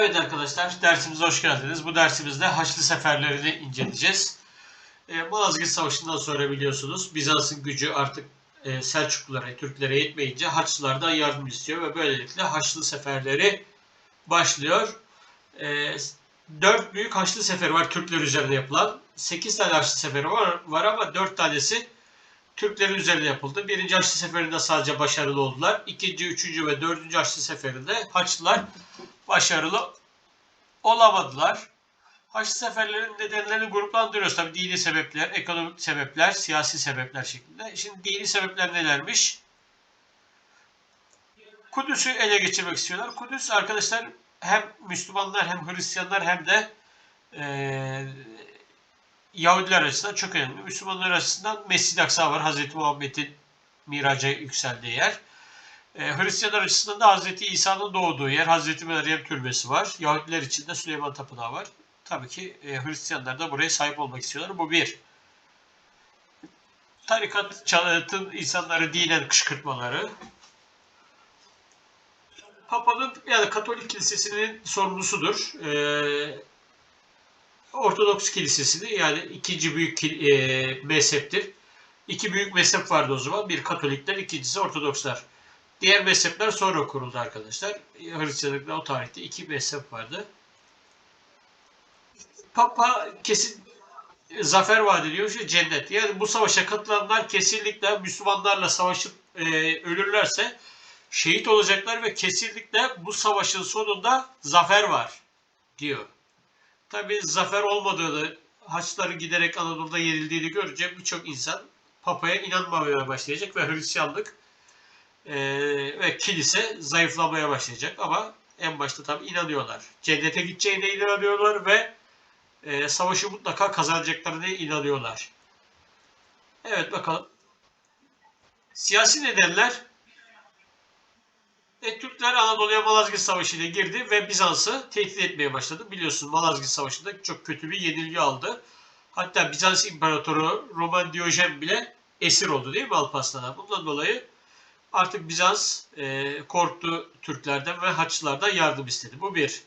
Evet arkadaşlar dersimize hoş geldiniz. Bu dersimizde Haçlı seferlerini inceleyeceğiz. E, Malazgirt Savaşı'ndan sonra biliyorsunuz Bizans'ın gücü artık e, Selçuklulara, Türklere yetmeyince Haçlılardan yardım istiyor ve böylelikle Haçlı seferleri başlıyor. E, 4 büyük Haçlı seferi var Türkler üzerine yapılan. 8 tane Haçlı seferi var, var ama 4 tanesi Türklerin üzerine yapıldı. Birinci Haçlı seferinde sadece başarılı oldular. İkinci, üçüncü ve dördüncü Haçlı seferinde Haçlılar başarılı olamadılar. Haçlı seferlerin nedenlerini gruplandırıyoruz. Tabii dini sebepler, ekonomik sebepler, siyasi sebepler şeklinde. Şimdi dini sebepler nelermiş? Kudüs'ü ele geçirmek istiyorlar. Kudüs arkadaşlar hem Müslümanlar hem Hristiyanlar hem de eee Yahudiler açısından çok önemli. Müslümanlar açısından Mescid-i Aksa var. Hazreti Muhammed'in miraca yükseldiği yer. E, Hristiyanlar açısından da Hazreti İsa'nın doğduğu yer. Hazreti Meryem türbesi var. Yahudiler için de Süleyman Tapınağı var. Tabii ki e, Hristiyanlar da buraya sahip olmak istiyorlar. Bu bir. Tarikatın insanları dinen kışkırtmaları. Papa'nın yani Katolik Kilisesi'nin sorumlusudur. Ee, Ortodoks Kilisesi'ni yani ikinci büyük e, mezheptir. İki büyük mezhep vardı o zaman. Bir Katolikler, ikincisi Ortodokslar. Diğer mezhepler sonra kuruldu arkadaşlar. Hristiyanlıkta o tarihte iki mezhep vardı. Papa kesin zafer vaat ediyor işte cennet. Yani bu savaşa katılanlar kesinlikle Müslümanlarla savaşıp e, ölürlerse şehit olacaklar ve kesinlikle bu savaşın sonunda zafer var diyor. Tabi zafer olmadığını, Haçlıların giderek Anadolu'da yenildiğini görünce birçok insan Papa'ya inanmamaya başlayacak ve Hristiyanlık e, ve kilise zayıflamaya başlayacak ama en başta tabi inanıyorlar. Cennete gideceğine inanıyorlar ve e, savaşı mutlaka kazanacaklarına inanıyorlar. Evet bakalım. Siyasi nedenler e, Türkler Anadolu'ya Malazgirt Savaşı ile girdi ve Bizans'ı tehdit etmeye başladı. Biliyorsunuz Malazgirt Savaşı'nda çok kötü bir yenilgi aldı. Hatta Bizans İmparatoru Roman Diyojen bile esir oldu değil mi Alparslan'a? Bundan dolayı artık Bizans e, korktu Türklerden ve Haçlılardan yardım istedi. Bu bir.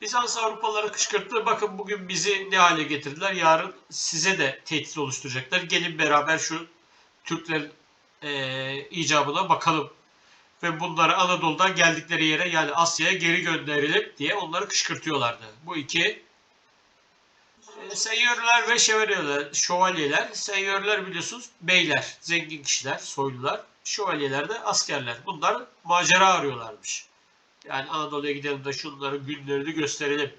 Bizans Avrupalıları kışkırttı. Bakın bugün bizi ne hale getirdiler. Yarın size de tehdit oluşturacaklar. Gelin beraber şu Türkler e, icabına bakalım. Ve bunları Anadolu'dan geldikleri yere yani Asya'ya geri gönderelim diye onları kışkırtıyorlardı. Bu iki. E, senyörler ve şövalyeler, şövalyeler. Senyörler biliyorsunuz beyler, zengin kişiler, soylular. Şövalyeler de askerler. Bunlar macera arıyorlarmış. Yani Anadolu'ya gidelim de şunların günlerini gösterelim.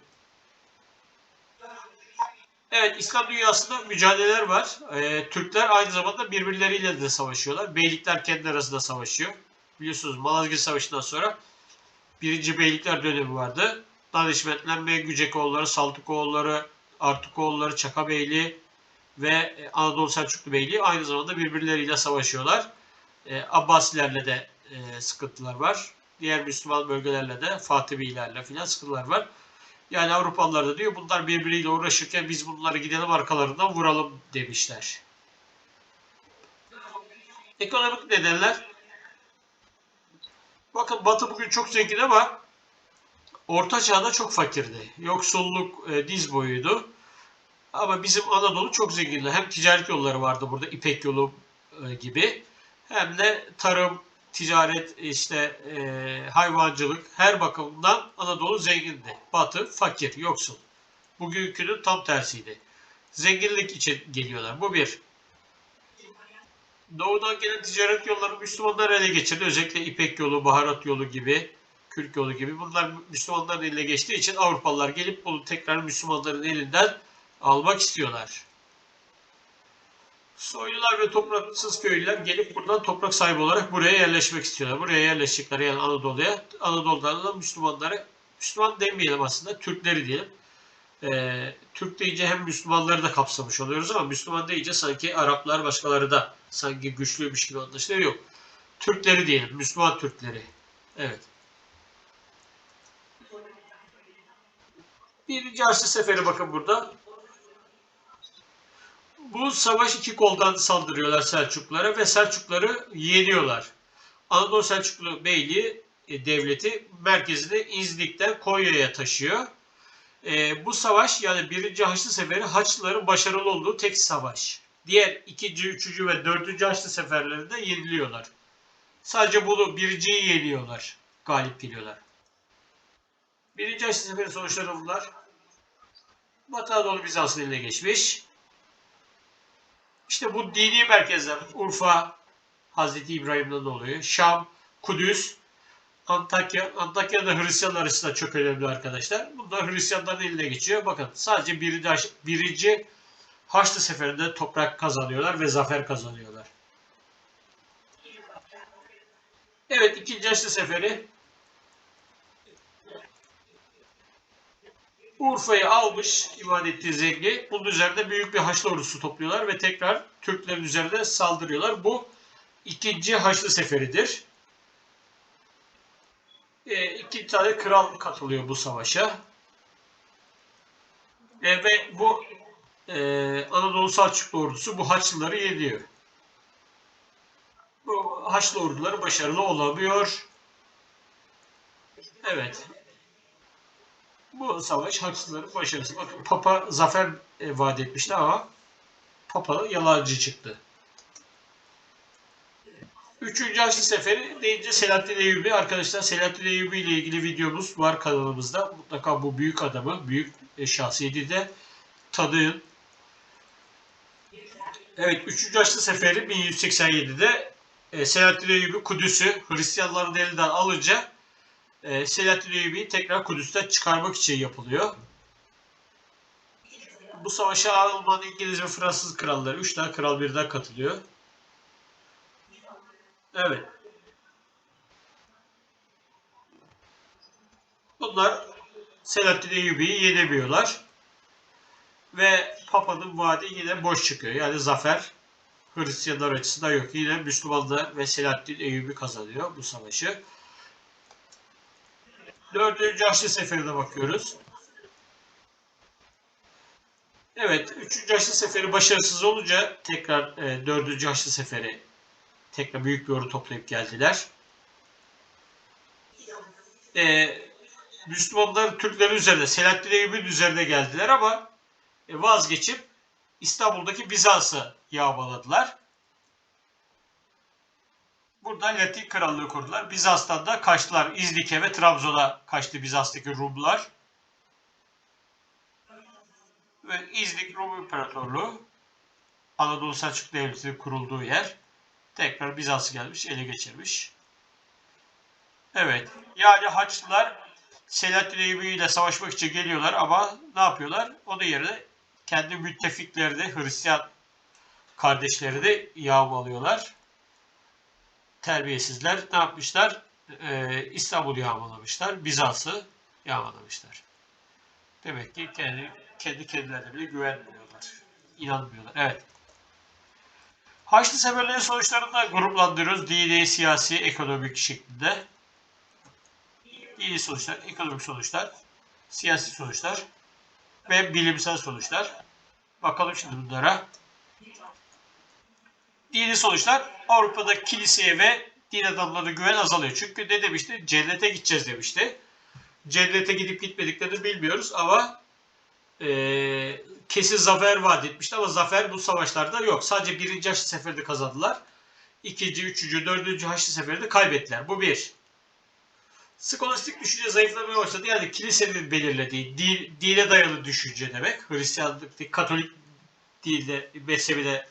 Evet İslam dünyasında mücadeleler var. Ee, Türkler aynı zamanda birbirleriyle de savaşıyorlar. Beylikler kendi arasında savaşıyor. Biliyorsunuz Malazgirt Savaşı'ndan sonra birinci beylikler dönemi vardı. Danışmentlenme Gücekoğulları, Saltukoğulları, Artukoğulları, Çaka Beyliği ve Anadolu Selçuklu Beyliği aynı zamanda birbirleriyle savaşıyorlar. Ee, Abbasilerle de e, sıkıntılar var diğer Müslüman bölgelerle de Fatimilerle filan sıkıntılar var. Yani Avrupalılar da diyor bunlar birbiriyle uğraşırken biz bunları gidelim arkalarından vuralım demişler. Ekonomik nedenler. Bakın Batı bugün çok zengin ama Orta Çağ'da çok fakirdi. Yoksulluk e, diz boyuydu. Ama bizim Anadolu çok zengindi. Hem ticaret yolları vardı burada İpek yolu e, gibi. Hem de tarım, ticaret, işte e, hayvancılık her bakımdan Anadolu zengindi. Batı fakir, yoksul. Bugünkünün tam tersiydi. Zenginlik için geliyorlar. Bu bir. Doğudan gelen ticaret yolları Müslümanlar ele geçirdi. Özellikle İpek yolu, baharat yolu gibi, Kürk yolu gibi. Bunlar Müslümanların eline geçtiği için Avrupalılar gelip bunu tekrar Müslümanların elinden almak istiyorlar. Soylular ve topraksız köylüler gelip buradan toprak sahibi olarak buraya yerleşmek istiyorlar. Buraya yerleşecekler yani Anadolu'ya. Anadolu'dan da Müslümanları, Müslüman demeyelim aslında, Türkleri diyelim. Ee, Türk deyince hem Müslümanları da kapsamış oluyoruz ama Müslüman deyince sanki Araplar başkaları da sanki güçlüymüş gibi anlaşılıyor. Yok. Türkleri diyelim, Müslüman Türkleri. Evet. Birinci Haçlı Seferi bakın burada. Bu savaş iki koldan saldırıyorlar Selçuklulara ve Selçukları yeniyorlar. Anadolu Selçuklu Beyliği e, devleti merkezini İznik'ten Konya'ya taşıyor. E, bu savaş yani birinci Haçlı Seferi Haçlıların başarılı olduğu tek savaş. Diğer ikinci, üçüncü ve dördüncü Haçlı Seferlerinde yeniliyorlar. Sadece bunu birinciyi yeniyorlar. Galip geliyorlar. Birinci Haçlı Seferi sonuçları bunlar. Batı Anadolu Bizans'ın eline geçmiş. İşte bu dini merkezler Urfa, Hazreti İbrahim'den oluyor. Şam, Kudüs, Antakya. Antakya'da Hristiyanlar arasında çok önemli arkadaşlar. Bunlar Hristiyanların eline geçiyor. Bakın sadece birinci, birinci Haçlı Seferi'nde toprak kazanıyorlar ve zafer kazanıyorlar. Evet ikinci Haçlı Seferi Urfa'yı almış iman ettiği zengi. Bunun üzerinde büyük bir Haçlı ordusu topluyorlar ve tekrar Türklerin üzerine saldırıyorlar. Bu ikinci Haçlı Seferidir. E, iki tane kral katılıyor bu savaşa. E, ve bu e, Anadolu Selçuklu ordusu bu Haçlıları yeniyor. Bu Haçlı orduları başarılı olamıyor. Evet. Bu savaş Haçlıların başarısı. Bakın Papa zafer e, vaat etmişti ama Papa yalancı çıktı. Üçüncü Haçlı Seferi deyince Selahattin Eyyubi. Arkadaşlar Selahattin Eyyubi ile ilgili videomuz var kanalımızda. Mutlaka bu büyük adamı, büyük e, şahsiyeti de tanıyın. Evet, 3. Haçlı Seferi 1187'de e, Selahattin Eyyubi Kudüs'ü Hristiyanların elinden alınca e, Selahattin Eyyubi'yi tekrar Kudüs'ten çıkarmak için yapılıyor. Bu savaşa Alman, İngiliz ve Fransız kralları 3 tane kral birden katılıyor. Evet. Bunlar Selahattin Eyyubi'yi yenemiyorlar. Ve Papa'nın vaadi yine boş çıkıyor. Yani zafer Hristiyanlar açısından yok. Yine Müslümanlar ve Selahattin Eyyubi kazanıyor bu savaşı. Dördüncü Haçlı Seferi'ne bakıyoruz. Evet, üçüncü Haçlı Seferi başarısız olunca tekrar e, dördüncü Haçlı Seferi tekrar büyük bir ordu toplayıp geldiler. E, Müslümanlar Türklerin üzerinde, Selahattin Eyyubi'nin üzerine geldiler ama e, vazgeçip İstanbul'daki Bizans'ı yağmaladılar. Burada Latin Krallığı kurdular. Bizans'tan da kaçtılar. İznik'e ve Trabzon'a kaçtı Bizans'taki Rumlar. Ve İznik Rum İmparatorluğu Anadolu Selçuklu Devleti'nin kurulduğu yer tekrar Bizans'ı gelmiş, ele geçirmiş. Evet. Yani Haçlılar Selahattin Eyyubi ile savaşmak için geliyorlar ama ne yapıyorlar? Onun yerine kendi müttefikleri de Hristiyan kardeşleri de yağmalıyorlar. Terbiyesizler ne yapmışlar? Ee, İstanbul'u yağmalamışlar. Bizans'ı yağmalamışlar. Demek ki kendi, kendi kendilerine bile güvenmiyorlar. İnanmıyorlar. Evet. Haçlı Seferlerin sonuçlarını da gruplandırıyoruz. Dini, siyasi, ekonomik şeklinde. Dini sonuçlar, ekonomik sonuçlar, siyasi sonuçlar ve bilimsel sonuçlar. Bakalım şimdi bunlara. Dini sonuçlar Avrupa'da kiliseye ve din adamlarına güven azalıyor. Çünkü ne demişti? Cennete gideceğiz demişti. Cennete gidip gitmediklerini bilmiyoruz ama e, kesin zafer vaat etmişti ama zafer bu savaşlarda yok. Sadece birinci Haçlı Seferi'de kazandılar. İkinci, üçüncü, dördüncü Haçlı Seferi'de kaybettiler. Bu bir. Skolastik düşünce zayıflamaya başladı. Yani kilisenin belirlediği din, dine dayalı düşünce demek. Hristiyanlık, Katolik dilde, mezhebine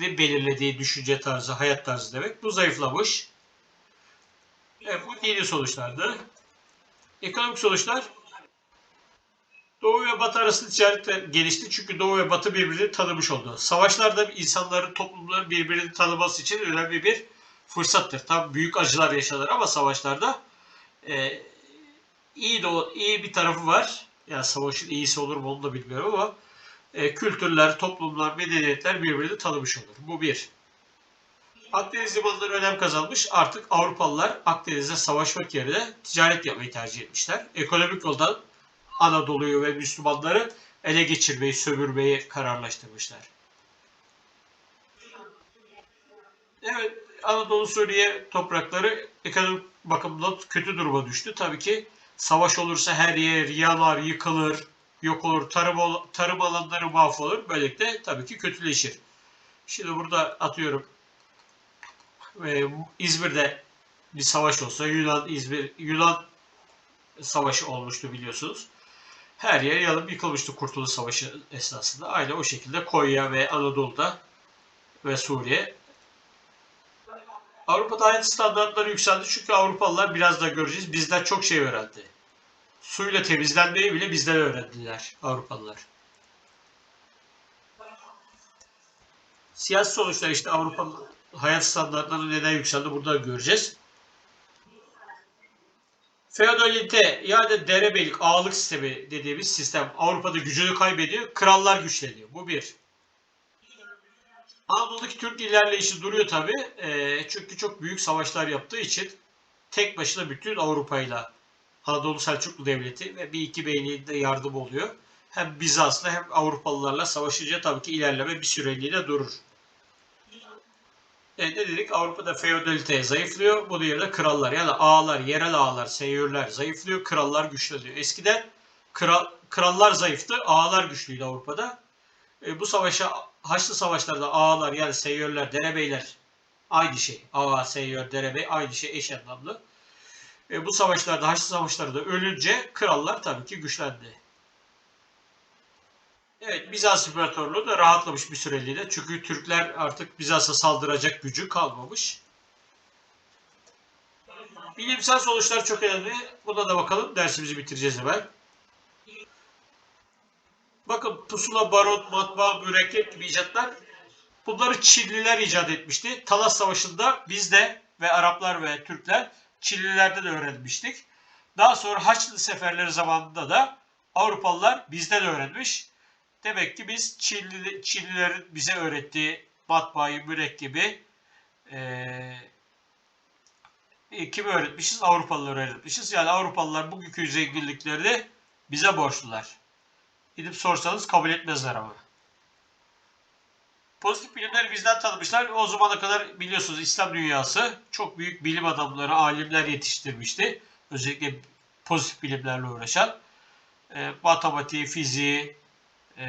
ve belirlediği düşünce tarzı, hayat tarzı demek. Bu zayıflamış. Evet, bu dini sonuçlardı. Ekonomik sonuçlar Doğu ve Batı arasında ticaret gelişti çünkü Doğu ve Batı birbirini tanımış oldu. Savaşlar da insanların, toplumların birbirini tanıması için önemli bir fırsattır. Tam büyük acılar yaşanır ama savaşlarda e, iyi de iyi bir tarafı var. Yani savaşın iyisi olur mu onu da bilmiyorum ama e, kültürler, toplumlar, medeniyetler birbirini tanımış olur. Bu bir. Akdeniz limanları önem kazanmış. Artık Avrupalılar Akdeniz'de savaşmak yerine ticaret yapmayı tercih etmişler. Ekonomik yoldan Anadolu'yu ve Müslümanları ele geçirmeyi, sömürmeyi kararlaştırmışlar. Evet, Anadolu Suriye toprakları ekonomik bakımdan kötü duruma düştü. Tabii ki savaş olursa her yer yanar, yıkılır, yok olur, tarım, tarım alanları mahvolur. Böylelikle tabii ki kötüleşir. Şimdi burada atıyorum e, İzmir'de bir savaş olsa Yunan İzmir Yunan savaşı olmuştu biliyorsunuz. Her yer yanıp yıkılmıştı Kurtuluş Savaşı esnasında. Aynı o şekilde Konya ve Anadolu'da ve Suriye. Avrupa'da hayat standartları yükseldi çünkü Avrupalılar biraz da göreceğiz bizden çok şey öğrendi. Suyla temizlenmeyi bile bizden öğrendiler Avrupalılar. Siyasi sonuçlar işte Avrupa hayat standartları neden yükseldi burada göreceğiz. Feodalite yani derebeylik, ağalık sistemi dediğimiz sistem Avrupa'da gücünü kaybediyor, krallar güçleniyor. Bu bir. Anadolu'daki Türk ilerleyişi duruyor tabi. çünkü çok büyük savaşlar yaptığı için tek başına bütün Avrupa'yla Anadolu Selçuklu Devleti ve bir iki beyliğin de yardım oluyor. Hem Bizans'la hem Avrupalılarla savaşınca tabii ki ilerleme bir süreliğine durur. E, ne dedik? Avrupa'da feodalite zayıflıyor. Bu yerine krallar yani ağalar, yerel ağalar, seyyörler zayıflıyor. Krallar güçleniyor. Eskiden kral, krallar zayıftı, ağalar güçlüydü Avrupa'da. E, bu savaşa Haçlı savaşlarda ağalar yani seyyörler, derebeyler aynı şey. Ağa, seyyör, derebey aynı şey eş anlamlı. E, bu savaşlarda Haçlı savaşlarda ölünce krallar tabii ki güçlendi. Evet Bizans İmparatorluğu da rahatlamış bir süreliğine. Çünkü Türkler artık Bizans'a saldıracak gücü kalmamış. Bilimsel sonuçlar çok önemli. Buna da bakalım. Dersimizi bitireceğiz hemen. Bakın pusula, barut, matbaa, mürekkep gibi icatlar bunları Çinliler icat etmişti. Talas Savaşı'nda biz de ve Araplar ve Türkler Çinlilerde de öğrenmiştik. Daha sonra Haçlı seferleri zamanında da Avrupalılar bizden öğrenmiş. Demek ki biz Çinli, Çinlilerin bize öğrettiği matbaayı, mürekkebi ee, kimi öğretmişiz? Avrupalılar öğretmişiz. Yani Avrupalılar bugünkü zenginliklerini bize borçlular. Gidip sorsanız kabul etmezler ama. Pozitif bilimleri bizden tanımışlar. O zamana kadar biliyorsunuz İslam dünyası çok büyük bilim adamları, alimler yetiştirmişti. Özellikle pozitif bilimlerle uğraşan. E, matematiği, fiziği e,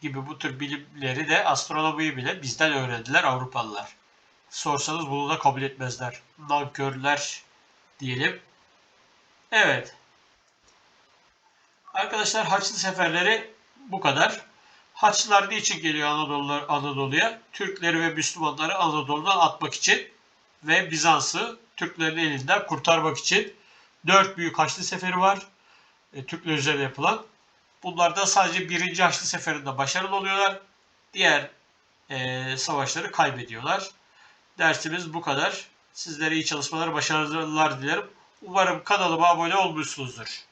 gibi bu tür bilimleri de astronomiyi bile bizden öğrendiler Avrupalılar. Sorsanız bunu da kabul etmezler. Nankörler diyelim. Evet. Arkadaşlar Haçlı seferleri bu kadar. Haçlılar niçin geliyor Anadolu'ya? Türkleri ve Müslümanları Anadolu'dan atmak için ve Bizans'ı Türklerin elinden kurtarmak için dört büyük Haçlı seferi var. E, Türkler üzerine yapılan. Bunlarda sadece birinci Haçlı seferinde başarılı oluyorlar. Diğer e, savaşları kaybediyorlar. Dersimiz bu kadar. Sizlere iyi çalışmalar, başarılar dilerim. Umarım kanalıma abone olmuşsunuzdur.